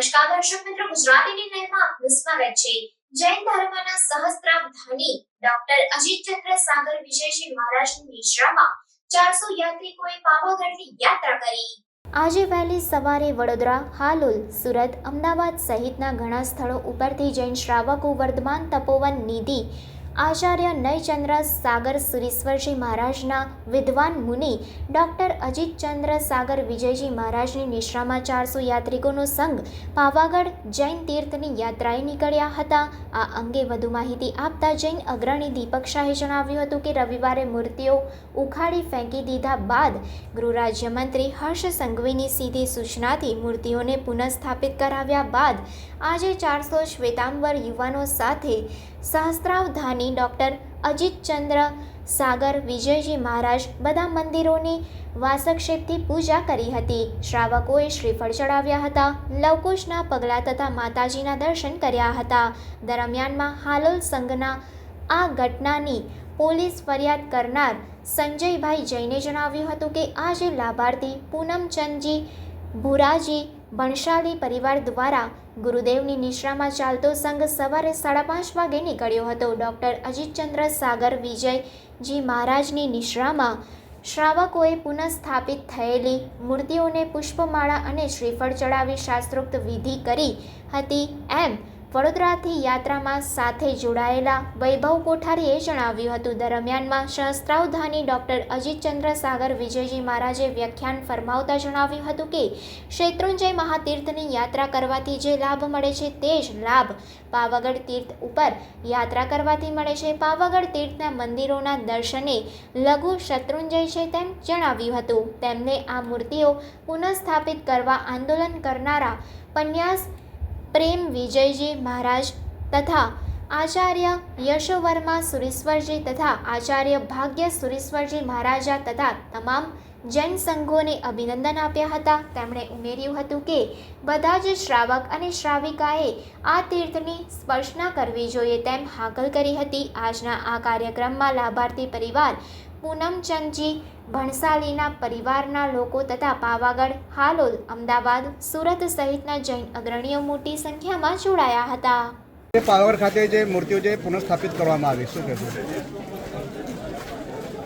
નમસ્કાર દર્શક મિત્રો ગુજરાતી નિર્ણયમાં આપનું સ્વાગત જૈન ધર્મના સહસ્ત્રાવધાની ડોક્ટર અજીત ચંદ્ર સાગર વિજયજી મહારાજની નિશ્રામાં ચારસો યાત્રિકોએ પાવાગઢની યાત્રા કરી. આજે વહેલી સવારે વડોદરા, હાલોલ, સુરત, અમદાવાદ સહિતના ઘણા સ્થળો ઉપરથી જૈન શ્રાવકો વર્ધમાન તપોવન નિધિ આચાર્ય નયચંદ્ર સાગર સુરીશ્વરજી મહારાજના વિદ્વાન મુનિ ડૉક્ટર અજીતચંદ્ર સાગર વિજયજી મહારાજની નિશ્રામાં ચારસો યાત્રિકોનો સંઘ પાવાગઢ જૈન તીર્થની યાત્રાએ નીકળ્યા હતા. આ અંગે વધુ માહિતી આપતા જૈન અગ્રણી દીપક શાહે જણાવ્યું હતું કે રવિવારે મૂર્તિઓ ઉખાડી ફેંકી દીધા બાદ ગૃહ રાજ્યમંત્રી હર્ષ સંઘવીની સીધી સૂચનાથી મૂર્તિઓને પુનઃસ્થાપિત કરાવ્યા બાદ આજે ચારસો શ્વેતાંબર યુવાનો સાથે સહસ્ત્રાવધાની ડૉક્ટર અજીતચંદ્ર સાગર વિજયજી મહારાજ બધા મંદિરોની વાસક્ષેપથી પૂજા કરી હતી. શ્રાવકોએ શ્રીફળ ચડાવ્યા હતા, લવકુશના પગલાં તથા માતાજીના દર્શન કર્યા હતા. દરમિયાનમાં હાલોલ સંઘના આ ઘટનાની પોલીસ ફરિયાદ કરનાર સંજયભાઈ જૈને જણાવ્યું હતું કે આજે લાભાર્થી પૂનમચંદજી ભુરાજી ભણશાલી પરિવાર દ્વારા ગુરુદેવની નિશ્રામાં ચાલતો સંઘ સવારે સાડા પાંચ વાગે નીકળ્યો હતો. ડૉક્ટર અજીતચંદ્ર સાગર વિજયજી મહારાજની નિશ્રામાં શ્રાવકોએ પુનઃસ્થાપિત થયેલી મૂર્તિઓને પુષ્પમાળા અને શ્રીફળ ચડાવી શાસ્ત્રોક્ત વિધિ કરી હતી. એમ વડોદરાથી યાત્રામાં સાથે જોડાયેલા વૈભવ કોઠારીએ જણાવ્યું હતું. દરમિયાનમાં સહસ્ત્રાવધાની ડૉક્ટર અજીતચંદ્ર સાગર વિજયજી મહારાજે વ્યાખ્યાન ફરમાવતા જણાવ્યું હતું કે શેત્રુંજય મહાતીર્થની યાત્રા કરવાથી જે લાભ મળે છે તે જ લાભ પાવાગઢ તીર્થ ઉપર યાત્રા કરવાથી મળે છે. પાવાગઢ તીર્થના મંદિરોના દર્શને લઘુ શત્રુંજય છે તેમ જણાવ્યું હતું. તેમને આ મૂર્તિઓ પુનઃસ્થાપિત કરવા આંદોલન કરનારા પન્યાસ પ્રેમ વિજયજી મહારાજ તથા આચાર્ય યશોવર્મા સુરેશ્વરજી તથા આચાર્ય ભાગ્ય સુરેશ્વરજી મહારાજા તથા તમામ જૈન સંઘોને અભિનંદન આપ્યા હતા. તેમણે ઉમેર્યું હતું કે, બધા જ શ્રાવક અને શ્રાવિકાએ આ તીર્થની સ્પર્શના કરવી જોઈએ તેમ હાકલ કરી હતી. આજના આ કાર્યક્રમમાં લાભાર્થી પરિવાર પૂનમચંદજી ભણસાલીના પરિવારના લોકો તથા પાવાગઢ હાલોલ અમદાવાદ સુરત સહિતના જૈન અગ્રણીઓ મોટી સંખ્યામાં જોડાયા હતા. પાવાગઢ ખાતે જે મૂર્તિઓ જે પુનઃસ્થાપિત કરવામાં આવી શું કહેશો?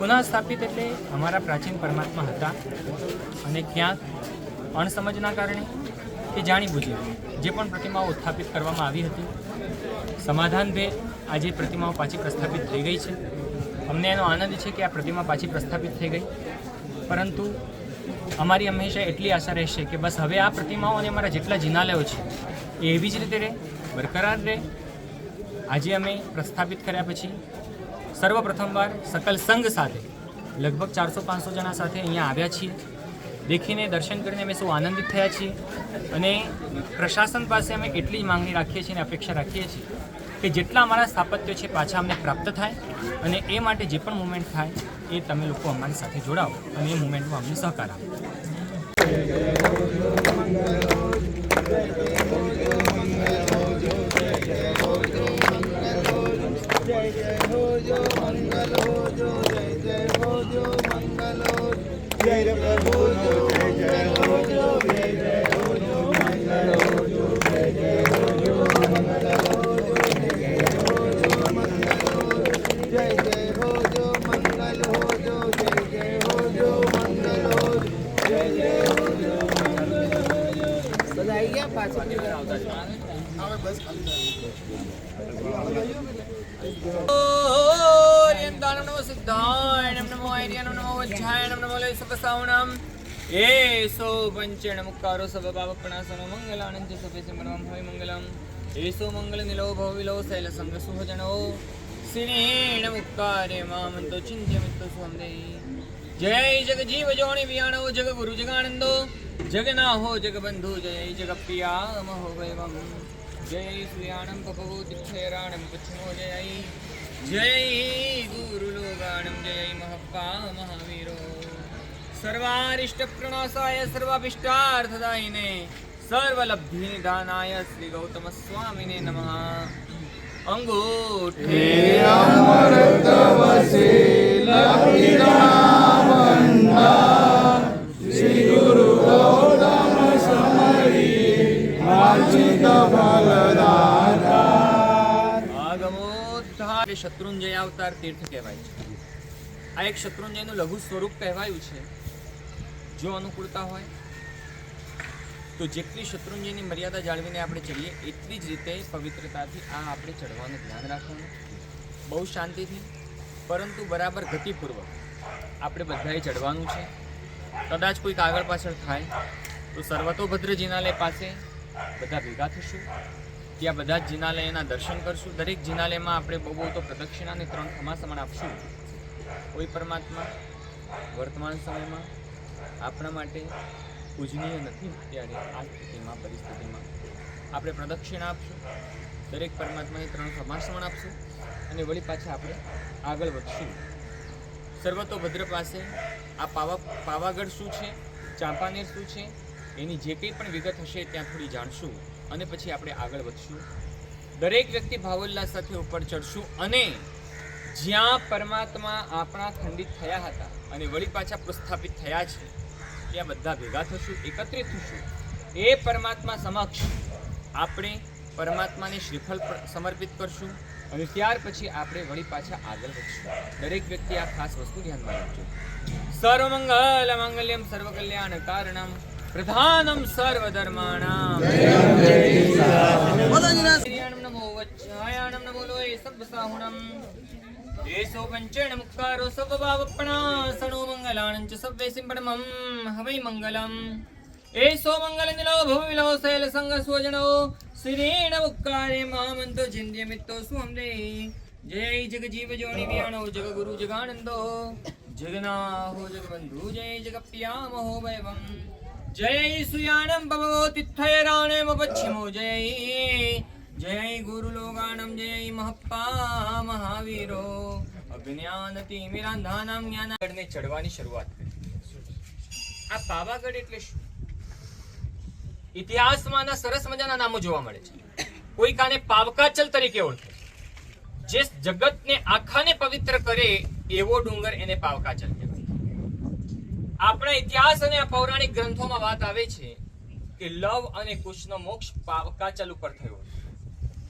પુનઃસ્થાપિત એટલે અમારા પ્રાચીન પરમાત્મા હતા અને ક્યાંક અણસમજના કારણે એ જાણી બુજી જે પણ પ્રતિમાઓ ઉત્થાપિત કરવામાં આવી હતી. સમાધાન ભે આજે પ્રતિમાઓ પાછી પ્રસ્થાપિત થઈ ગઈ છે. અમને એનો આનંદ છે કે આ પ્રતિમા પાછી પ્રસ્થાપિત થઈ ગઈ. પરંતુ અમારી હંમેશા એટલી આશા રહેશે કે બસ હવે આ પ્રતિમાઓ અને અમારા જેટલા જિનાલયો છે, એ એવી જ રીતે રહે, બરકરાર રહે. આજે અમે પ્રસ્થાપિત કર્યા પછી સર્વપ્રથમવાર સકલ સંઘ સાથે લગભગ ચારસો પાંચસો જણા સાથે અહીંયા આવ્યા છીએ. દેખીને દર્શન કરીને અમે સૌ આનંદિત થયા છીએ અને પ્રશાસન પાસે અમે એટલી માંગણી રાખીએ છીએ અને અપેક્ષા રાખીએ છીએ કે જેટલા અમારા સ્થાપત્યો છે પાછા અમને પ્રાપ્ત થાય અને એ માટે જે પણ મુવમેન્ટ થાય એ તમે લોકો અમારી સાથે જોડાઓ અને એ મુવમેન્ટમાં અમને સહકાર આપો. ఏసో పంచేణ ముక్కారో సభ భావప్రణాసన మంగళానం చ సభే సిమరం భవి మంగళం ఏసో మంగళ నిలో భవ విలో శైల సంగ సుహజనో సినేణ ముక్కారే మామంతో చింత్యమిత్తో స్వందే જય જગ જીવ જોણી વિયાણો જગ ગુરુ જગાનંદો જગ ના હો જગ બંધુ જય જગ પ્રિયામ હો વૈવમ. જય શ્રીયાણમ પપવો તિક્ષેરાણમ કચ્છમો જય. જય ગુરુ લોગાણમ જય મહપ્પા મહાવીરો. સર્વારિષ્ટ પ્રણાસાય સર્વાભિષ્ટાર્થદાયિને સર્વલબ્ધિ નિધાનાય શ્રી ગૌતમ સ્વામીને નમઃ. અંગૂઠે. ગૌતમ સમરી શત્રુંજય અવતાર તીર્થ કહેવાય છે. આ એક શત્રુંજયનું લઘુ સ્વરૂપ કહેવાયું છે. જો અનુકૂળતા હોય, તો જેટલી શત્રુંજયની મર્યાદા જાળવીને આપણે ચડીએ, એટલી જ રીતે પવિત્રતાથી આ આપણે ચડવાનું ધ્યાન રાખવાનું. બહુ શાંતિથી પરંતુ બરાબર ગતિપૂર્વક. આપણે બધાએ ચડવાનું છે. કદાચ કોઈક આગળ પાછળ થાય, તો સર્વતોભદ્ર જિનાલય પાસે બધા ભેગા થશું. ત્યાં બધા જ જિનાલયના દર્શન કરશું. દરેક જિનાલયમાં આપણે બહુ બહુ તો પ્રદક્ષિણાને ત્રણ ખમાસમણ આપશું. કોઈ પરમાત્મા, વર્તમાન સમયમાં આપણા માટે પૂજનીય નથી. ત્યારે આ સ્થિતિમાં, પરિસ્થિતિમાં આપણે પ્રદક્ષિણા આપશું. દરેક પરમાત્માને ત્રણ ખમાસમણ આપશું. અને વળી પાછા આપણે આગળ વધશું. સર્વતોભદ્ર પાસે આ પાવા, પાવાગઢ શું છે? ચાંપાનેર શું છે? એની જે કંઈ પણ વિગત હશે ત્યાં થોડી જાણશું અને પછી આપણે આગળ વધશું. દરેક વ્યક્તિ ભાવોલ્લાસ સાથે ઉપર ચડશું અને જ્યાં પરમાત્મા આપણા ખંડિત થયા હતા અને વળી પાછા પ્રસ્થાપિત થયા છે, ત્યાં બધા ભેગા થશું, એકત્રિત થશું. એ પરમાત્મા સમક્ષ આપણે પરમાત્માને શ્રીફળ સમર્પિત કરશું. અને ત્યાર પછી આપણે વળી પાછા આગળ વધશું. દરેક વ્યક્તિ આ ખાસ વસ્તુ ધ્યાનમાં રાખજો. સર્વમંગલ મંગલ્યમ સર્વકલ્યાણ કારણમ પ્રધાનમ સર્વધર્માણામ. નમો વચ્છાયાણમ નમો લોય સબ્બસાહુણમ એસો પંચેણ મુક્કારો સબભાવપણાસણો મંગલાણં ચ એસો મંગલંજનો ભૂમિલો શૈલ સંગ સ્વજનો શ્રીણ મુક્કારે મામંતો ચિંત્ય મિત્તો સુહમદે જય જગ જીવ જોણી વ્યાણો જગ ગુરુ જગાનંદો જગનાહો જગબંધુ, જય જગપ્યામહો વૈવમ. જય સુયાણમ ભવો તિથયરાણેમ પશ્ચિમો જય જય ગુરુલોગાણમ જય મહપ્પા મહાવીરો. અજ્ઞાનતિ મિરાંધાનામ જ્ઞાનગઢને ચડવાની શરૂઆત કરી. આ પાવાગઢ એટલે શું? ઇતિહાસમાં આના સરસ મજાના નામો જોવા મળે છે. કોઈક આને પાવકાચલ તરીકે ઓળખે જે જગતને આખાને પવિત્ર કરે એવો ડુંગર એને પાવકાચલ કહેવાય આપણા ઇતિહાસ અને આ પૌરાણિક ગ્રંથોમાં વાત આવે છે કે લવ અને કુશનો મોક્ષ પાવકાચલ ઉપર થયો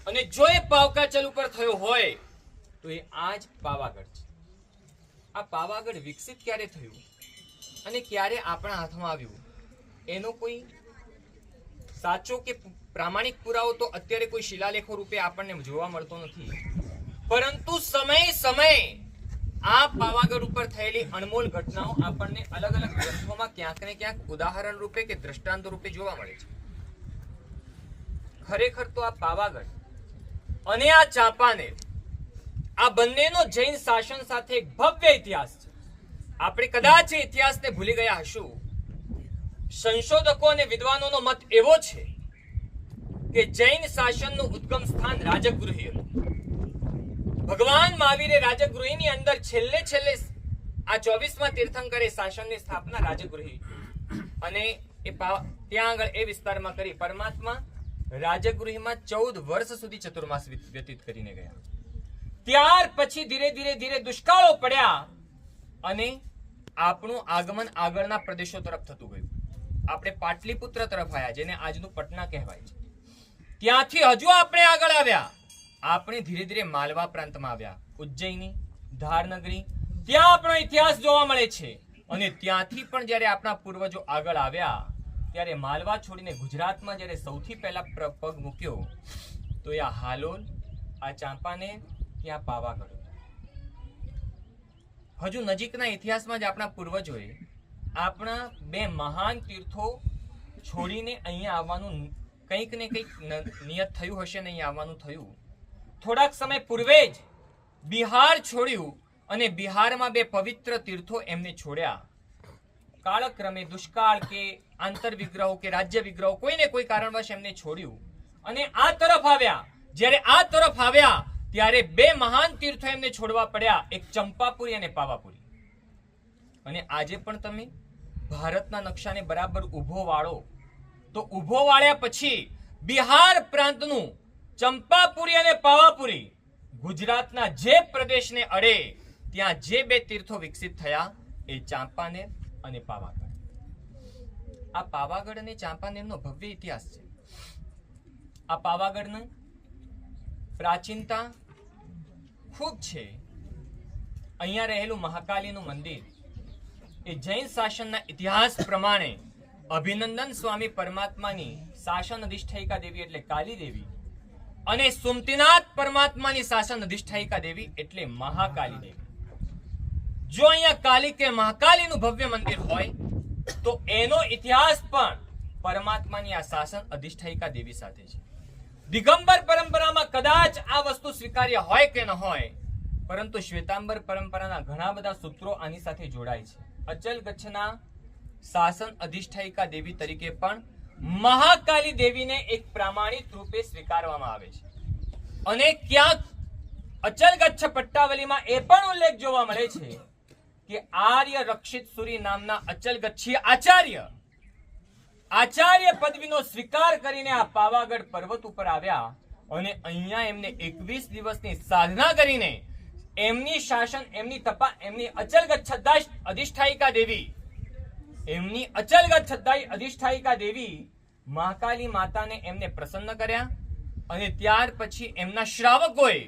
અને જો એ પાવકાચલ ઉપર થયો હોય, તો એ આજ પાવાગઢ છે. આ પાવાગઢ વિકસિત ક્યારે થયું? અને ક્યારે આપણા હાથમાં આવ્યું? એનો કોઈ સાચો કે પ્રામાણિક પુરાવો તો અત્યારે કોઈ શિલાલેખો રૂપે આપણને જોવા મળતો નથી. પરંતુ સમય સમયે આ પાવાગઢ ઉપર થયેલી અણમોલ ઘટનાઓ આપણને અલગ અલગ ગ્રંથોમાં ક્યાંક ને ક્યાંક ઉદાહરણ રૂપે કે દ્રષ્ટાંત રૂપે જોવા મળે છે. ખરેખર તો આ પાવાગઢ અને આ ચાંપાનેર, આ બંનેનો જૈન શાસન સાથે એક ભવ્ય ઇતિહાસ છે. આપણે કદાચ ઇતિહાસને ભૂલી ગયા હશું સંશોધકો અને વિદ્વાનોનો મત એવો છે કે જૈન શાસનનું ઉદ્ગમ સ્થાન રાજગૃહી હતું. ભગવાન મહાવીરે રાજગૃહીની અંદર છેલ્લે છેલ્લે આ ચોવીસમાં તીર્થંકરે શાસનની સ્થાપના રાજગૃહી અને એ ત્યાં આગળ એ વિસ્તારમાં કરી પરમાત્મા રાજગૃહીમાં ચૌદ વર્ષ સુધી ચતુર્માસ વ્યતીત કરીને ગયા. ત્યાર પછી ધીરે ધીરે ધીરે દુષ્કાળો પડ્યા અને આપણું આગમન આગળના પ્રદેશો તરફ થતું ગયું. આપણે પાટલીપુત્ર તરફ આવ્યા જેને આજનું પટના કહેવાય છે. ત્યાંથી હજુ આપણે આગળ આવ્યા. આપણે ધીરે ધીરે માલવા પ્રાંતમાં આવ્યા. ઉજ્જૈની, ધારનગરી, ત્યાં આપણો ઇતિહાસ જોવા મળે છે. અને ત્યાંથી પણ જ્યારે આપણા પૂર્વજો આગળ આવ્યા, ત્યારે માલવા છોડીને ગુજરાતમાં જ્યારે સૌથી પહેલા પગ મૂક્યો, તો એ આ હાલોલ, આ ચાંપાને, ત્યાં પાવાગઢ. હજુ નજીકના ઇતિહાસમાં જ આપણા પૂર્વજોએ આપણા બે મહાન તીર્થો છોડીને અહીંયા આવવાનું કંઈક ને કંઈક નિયત થયું હશે ને અહીંયા આવવાનું થયું. થોડાક સમય પૂર્વે જ બિહાર છોડ્યું અને બિહારમાં બે પવિત્ર તીર્થો એમને છોડ્યા. કાળક્રમે દુષ્કાળ કે આંતર વિગ્રહો કે રાજ્ય વિગ્રહો કોઈને કોઈ કારણવશ એમને છોડ્યું. અને આ તરફ આવ્યા. જ્યારે આ તરફ આવ્યા, ત્યારે બે મહાન તીર્થો એમને છોડવા પડ્યા. એક ચંપાપુરી અને પાવાપુરી. અને આજે પણ તમે ભારતના નકશાને બરાબર ઊભો વાળો. તો ઊભો વાળ્યા પછી બિહાર પ્રાંતનું ચંપાપુરી અને પાવાપુરી ગુજરાતના જે પ્રદેશને અડે, ત્યાં જે બે તીર્થો વિકસિત થયા એ ચાંપાનેર અને પાવાગઢ. આ પાવાગઢ અને ચાંપાનેરનો ભવ્ય ઇતિહાસ છે. આ પાવાગઢનું પ્રાચીનતા ખૂબ છે. અહીંયા રહેલું મહાકાલીનું મંદિર એ જૈન શાસનના ઇતિહાસ પ્રમાણે અભિનંદન સ્વામી પરમાત્માની શાસન અધિષ્ઠાયિકા દેવી એટલે કાલી દેવી અને સુમતીનાથ પરમાત્માની શાસન અધિષ્ઠાયિકા દેવી એટલે મહાકાલી દેવી. જો અહીંયા કાલી કે મહાકાલીનું ભવ્ય મંદિર હોય, તો એનો ઇતિહાસ પણ પરમાત્માની આ શાસન અધિષ્ઠાયિકા દેવી સાથે છે. દિગંબર પરંપરામાં કદાચ આ વસ્તુ સ્વીકાર્ય હોય કે ન હોય, પરંતુ શ્વેતાંબર પરંપરાના ઘણા બધા સૂત્રો આની સાથે જોડાય છે. અચલ ગચ્છના શાસન અધિષ્ઠાયિકા દેવી તરીકે પણ મહાકાલી દેવીને એક પ્રામાણિક રૂપે સ્વીકારવામાં આવે છે. અને ક્યાંક અચલ ગચ્છ પટ્ટાવલીમાં એ પણ ઉલ્લેખ જોવા મળે છે કે આર્ય રક્ષિત સુરી નામના અચલ ગચ્છી આચાર્ય આચાર્ય પદવીનો સ્વીકાર કરીને આ પાવાગઢ પર્વત ઉપર આવ્યા અને અહીંયા એમને એકવીસ દિવસની સાધના કરીને એમની શાસન, એમની તપા, એમની અચલગત છદ્દાશ અધિષ્ઠાયિકા દેવી. એમની અચલગત છદ્દાય અધિષ્ઠાયિકા દેવી મહાકાલી માતાને એમને પ્રસન્ન કર્યા અને ત્યાર પછી એમના શ્રાવકોએ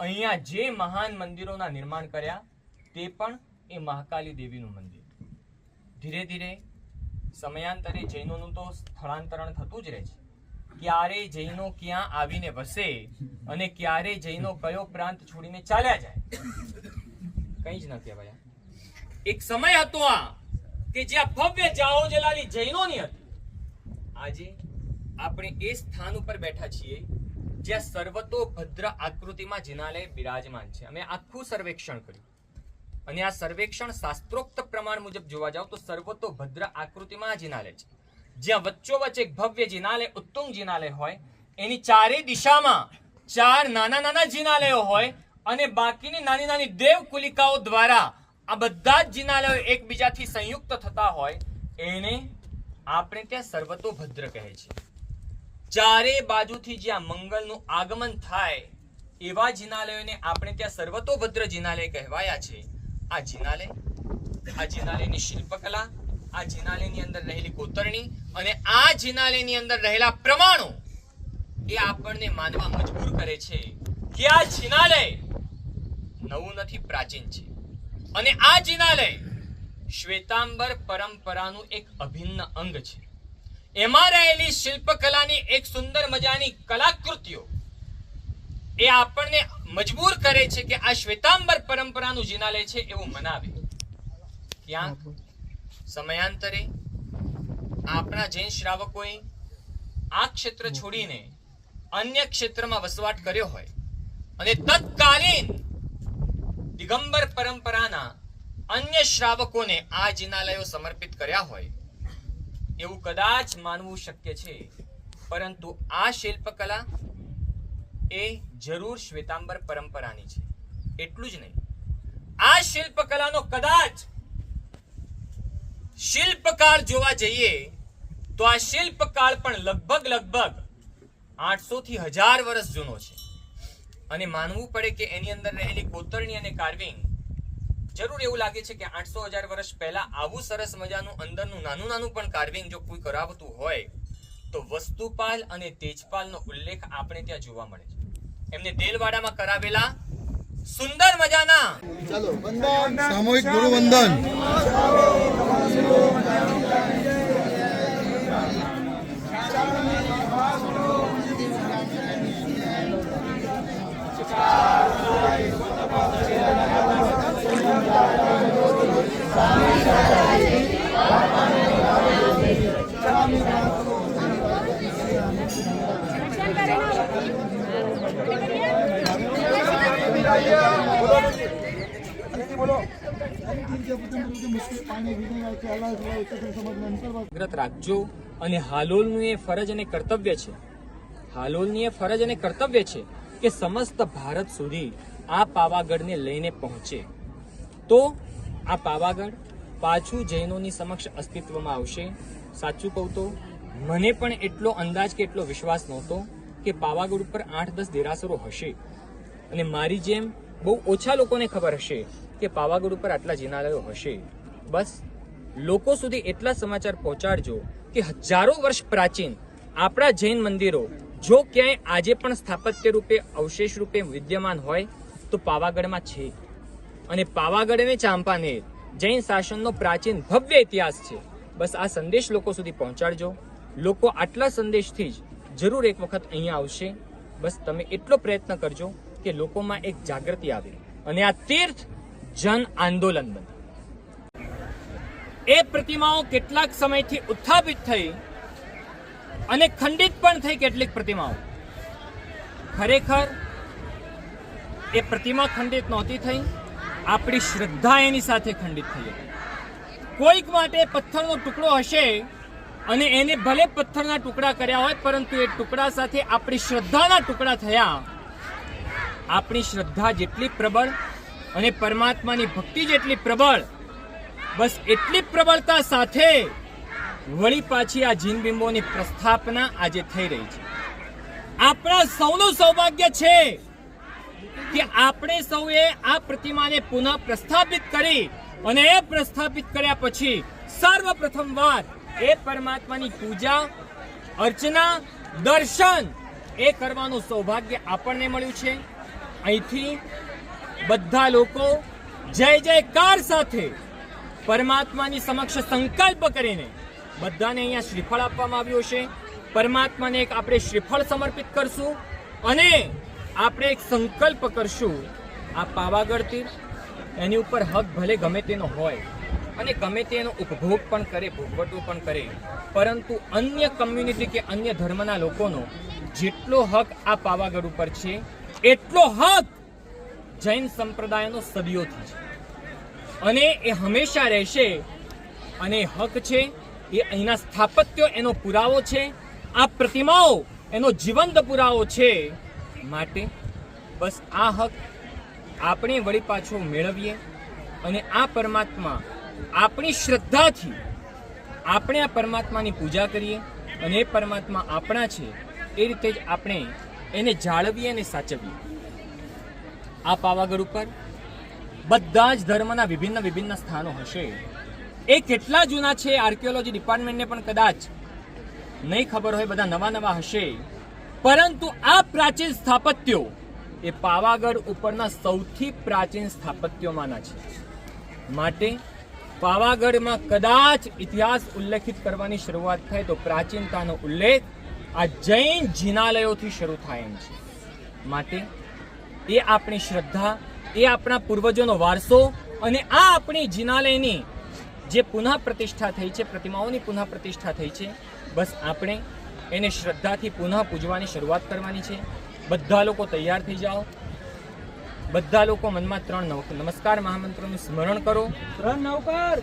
અહીંયા જે મહાન મંદિરોના નિર્માણ કર્યા, તે પણ એ મહાકાલી દેવીનું મંદિર. ધીરે ધીરે સમયાંતરે જૈનોનું તો સ્થળાંતરણ થતું જ રહે છે. ક્યારે જૈનો ક્યાં આવીને વસે અને ક્યારે જૈનો કયો પ્રાંત છોડીને ચાલ્યા જાય? કઈ જ ન કહેવાય. એક સમય હતો આ કે જ્યાં ભવ્ય જાઓ જલાલી જૈનોની હતી. આજે આપણે એ સ્થાન ઉપર બેઠા છીએ જ્યાં સર્વતો ભદ્ર આકૃતિમાં જિનાલય બિરાજમાન છે. અમે આખું સર્વેક્ષણ કર્યું. અને આ સર્વેક્ષણ શાસ્ત્રોક્ત પ્રમાણ મુજબ જોવા જાવ તો સર્વતો ભદ્ર આકૃતિમાં જિનાલય છે. જ્યાં વચ્ચોવચ્ચ એક ભવ્ય જિનાલય ઉત્તુંગ જિનાલય હોય, એની ચારે દિશામાં ચાર નાના નાના જિનાલયો હોય અને બાકીની નાની નાની દેવ કુલિકાઓ દ્વારા આ બધા જ જિનાલયો એકબીજાથી સંયુક્ત થતા હોય, એને આપણે ત્યાં સર્વતોભદ્ર કહે છે. ચારે બાજુથી જ્યાં મંગલનું આગમન થાય, એવા જિનાલયોને આપણે ત્યાં સર્વતોભદ્ર જિનાલય કહેવાયા છે. આ જિનાલય આ જિનાલયની શિલ્પકલા આ જિનાલયની અંદર રહેલી કોતરણી અને આ જિનાલયની અંદર રહેલા પ્રમાણો એ આપણને માનવા મજબૂર કરે છે કે આ જિનાલય નવું નથી, પ્રાચીન છે. અને આ જિનાલય શ્વેતાંબર પરંપરાનું એક અભિન્ન અંગ છે. એમાં રહેલી શિલ્પકલાની એક સુંદર મજાની કલાકૃતિઓ એ આપણને મજબૂર કરે છે કે આ શ્વેતાંબર પરંપરાનું જિનાલય છે એવું મનાવે. ક્યાંક સમયાંતરે આપણા જૈન શ્રાવકોએ આ ક્ષેત્ર છોડીને અન્ય ક્ષેત્રમાં વસવાટ કર્યો હોય અને તત્કાલીન દિગંબર પરંપરાના અન્ય શ્રાવકોને આ જિનાલયો સમર્પિત કર્યા હોય એવું કદાચ માનવું શક્ય છે. પરંતુ આ શિલ્પકલા એ જરૂર શ્વેતાંબર પરંપરાની છે. એટલું જ નહીં. આ શિલ્પકલાનો કદાચ શિલ્પકાળ જોવા જઈએ તો આ શિલ્પકાળ પણ લગભગ લગભગ આઠસો થી હજાર વર્ષ જૂનો છે. અને માનવું પડે કે એની અંદર રહેલી કોતરણી અને કાર્વિંગ જરૂર એવું લાગે છે કે આઠસો હજાર વર્ષ પહેલા આવું સરસ મજાનું અંદરનું નાનું નાનું પણ કાર્વિંગ જો કોઈ કરાવતું હોય, તો વસ્તુપાલ અને તેજપાલનો ઉલ્લેખ આપણે ત્યાં જોવા મળે છે. એમને દેલવાડામાં કરાવેલા સુંદર મજાના. સામૂહિક ગુરુ વંદન જાગ્રત રાખજો અને હાલોલનું એ ફરજ અને કર્તવ્ય છે. હાલોલની એ ફરજ અને કર્તવ્ય છે કે સમસ્ત ભારત સુધી આ પાવાગઢને લઈને પહોંચે. તો આ પાવાગઢ પાછું જૈનોની સમક્ષ અસ્તિત્વમાં આવશે. સાચું કહું તો, મને પણ એટલો અંદાજ કે એટલો વિશ્વાસ નહોતો કે પાવાગઢ ઉપર આઠ દસ દેરાસરો હશે. અને મારી જેમ બહુ ઓછા લોકોને ખબર હશે કે પાવાગઢ ઉપર આટલા જિનાલયો હશે. બસ લોકો સુધી એટલા સમાચાર પહોંચાડજો કે હજારો વર્ષ પ્રાચીન આપણા જૈન મંદિરો જો ક્યાંય આજે પણ સ્થાપત્ય રૂપે, અવશેષ રૂપે વિદ્યમાન હોય તો પાવાગઢમાં છે. અને પાવાગઢ અને ચાંપાનેર જૈન શાસનનો પ્રાચીન ભવ્ય ઇતિહાસ છે. બસ આ સંદેશ લોકો સુધી પહોંચાડજો. લોકો આટલા સંદેશથી જ જરૂર એક વખત અહીંયા આવશે. બસ તમે એટલો પ્રયત્ન કરજો. કે લોકોમાં એક જાગૃતિ આવે અને આ તીર્થ જન આંદોલન બને એ પ્રતિમાઓ કેટલાક સમયથી ઉત્થાપિત થઈ અને ખંડિત પણ થઈ કેટલીક પ્રતિમાઓ. ખરેખર, એ પ્રતિમા ખંડિત નહોતી થઈ, આપણી શ્રદ્ધા એની સાથે ખંડિત થઈ હતી. કોઈક માટે પથ્થરનો ટુકડો હશે અને એને ભલે પથ્થરના ટુકડા કર્યા હોય, પરંતુ એ ટુકડા સાથે આપણી શ્રદ્ધાના ટુકડા થયા આપણી શ્રદ્ધા જેટલી પ્રબળ અને પરમાત્માની ભક્તિ જેટલી પ્રબળ, બસ એટલી પ્રબળતા સાથે વળી પાછી આ જીનબિંબોની પ્રસ્થાપના આજે થઈ રહી છે. આપણા સૌનું સૌભાગ્ય છે કે આપણે સૌએ આ પ્રતિમાને પુનઃ પ્રસ્થાપિત કરી અને એ પ્રસ્થાપિત કર્યા પછી સર્વપ્રથમ વાર એ પરમાત્માની પૂજા, અર્ચના, દર્શન એ કરવાનું સૌભાગ્ય આપણને મળ્યું છે. અહીંથી બધા લોકો જય જયકાર સાથે પરમાત્માની સમક્ષ સંકલ્પ કરીને બધાને અહીંયા શ્રીફળ આપવામાં આવ્યું છે. પરમાત્માને એક આપણે શ્રીફળ સમર્પિત કરશું અને આપણે એક સંકલ્પ કરશું આ પાવાગઢ તીર્થ. એની ઉપર હક ભલે ગમે તેનો હોય અને ગમે તેનો ઉપભોગ પણ કરે, ભોગવટો પણ કરે. પરંતુ અન્ય કમ્યુનિટી કે અન્ય ધર્મના લોકોનો જેટલો હક આ પાવાગઢ ઉપર છે એટલો હક જૈન સંપ્રદાયનો સદીઓથી છે. અને એ હંમેશા રહેશે. અને હક છે, એ અહીંના સ્થાપત્યો, એનો પુરાવો છે, આ પ્રતિમાઓ, એનો જીવંત પુરાવો છે માટે બસ આ હક આપણે વળી પાછો મેળવીએ અને આ પરમાત્મા આપણી શ્રદ્ધાથી આપણે આ પરમાત્માની પૂજા કરીએ અને એ પરમાત્મા આપણા છે, એ રીતે જ આપણે એને જાળવીએ અને સાચવીએ. આ પાવાગઢ ઉપર બધા જ ધર્મના વિભિન્ન વિભિન્ન સ્થાનો હશે. એ કેટલા જૂના છે આર્કિયોલોજી ડિપાર્ટમેન્ટને પણ કદાચ નહીં ખબર હોય, બધા નવા નવા હશે. પરંતુ આ પ્રાચીન સ્થાપત્યો એ પાવાગઢ ઉપરના સૌથી પ્રાચીન સ્થાપત્યોમાંના છે. માટે પાવાગઢમાં કદાચ ઇતિહાસ ઉલ્લેખિત કરવાની શરૂઆત થાય તો પ્રાચીનતાનો ઉલ્લેખ આ જૈન જિનાલયોથી શરૂ થાય એમ છે. માટે એ આપણી શ્રદ્ધા, એ આપણા પૂર્વજોનો વારસો અને આ આપણી જિનાલયની જે પુનઃ પ્રતિષ્ઠા થઈ છે, પ્રતિમાઓની પુનઃ પ્રતિષ્ઠા થઈ છે, બસ આપણે એને શ્રદ્ધાથી પુનઃ પૂજવાની શરૂઆત કરવાની છે. બધા લોકો તૈયાર થઈ જાઓ. બધા લોકો મનમાં ત્રણ નમસ્કાર મહામંત્રોનું સ્મરણ કરો. ત્રણ નવકાર